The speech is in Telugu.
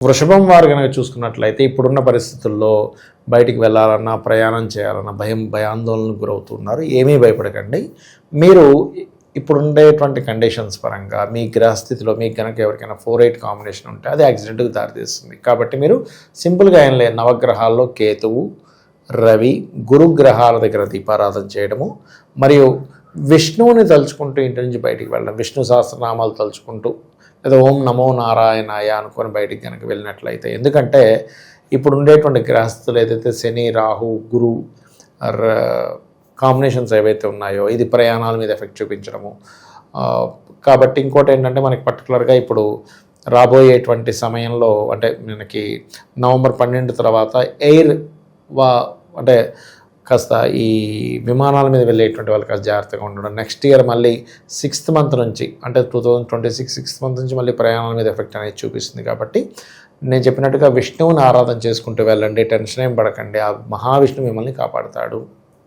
వృషభం వారు కనుక చూసుకున్నట్లయితే ఇప్పుడున్న పరిస్థితుల్లో బయటికి వెళ్ళాలన్నా ప్రయాణం చేయాలన్నా భయం భయాందోళనకు గురవుతున్నారు. ఏమీ భయపడకండి. మీరు ఇప్పుడు ఉండేటువంటి కండిషన్స్ పరంగా మీ గ్రహస్థితిలో మీకు కనుక ఎవరికైనా ఫోర్ ఎయిట్ కాంబినేషన్ ఉంటే అది యాక్సిడెంట్కి దారితీస్తుంది. కాబట్టి మీరు సింపుల్గా ఏం లేదు. నవగ్రహాల్లో కేతువు రవి గురుగ్రహాల దగ్గర దీపారాధన చేయడము మరియు విష్ణువుని తలుచుకుంటూ ఇంటి నుంచి బయటికి వెళ్ళడం విష్ణు సహస్రనామాలు తలుచుకుంటూ లేదా ఓం నమో నారాయణాయ అనుకొని బయటికి కనుక వెళ్ళినట్లయితే ఎందుకంటే ఇప్పుడు ఉండేటువంటి గ్రహస్థులు ఏదైతే శని రాహు గురు కాంబినేషన్స్ ఏవైతే ఉన్నాయో ఇది ప్రయాణాల మీద ఎఫెక్ట్ చూపించడము. కాబట్టి ఇంకోటి ఏంటంటే మనకి పర్టికులర్గా ఇప్పుడు రాబోయేటువంటి సమయంలో అంటే మనకి నవంబర్ పన్నెండు తర్వాత ఎయిర్ వా అంటే కాస్త ఈ విమానాల మీద వెళ్ళేటువంటి వాళ్ళు కాస్త జాగ్రత్తగా ఉండడం. నెక్స్ట్ ఇయర్ మళ్ళీ సిక్స్త్ మంత్ నుంచి అంటే two thousand twenty six sixth month నుంచి మళ్ళీ ప్రయాణాల మీద ఎఫెక్ట్ అనేది చూపిస్తుంది కాబట్టి నేను చెప్పినట్టుగా విష్ణువుని ఆరాధన చేసుకుంటూ వెళ్ళండి టెన్షన్ ఏం పడకండి. ఆ మహావిష్ణువు మిమ్మల్ని కాపాడుతాడు.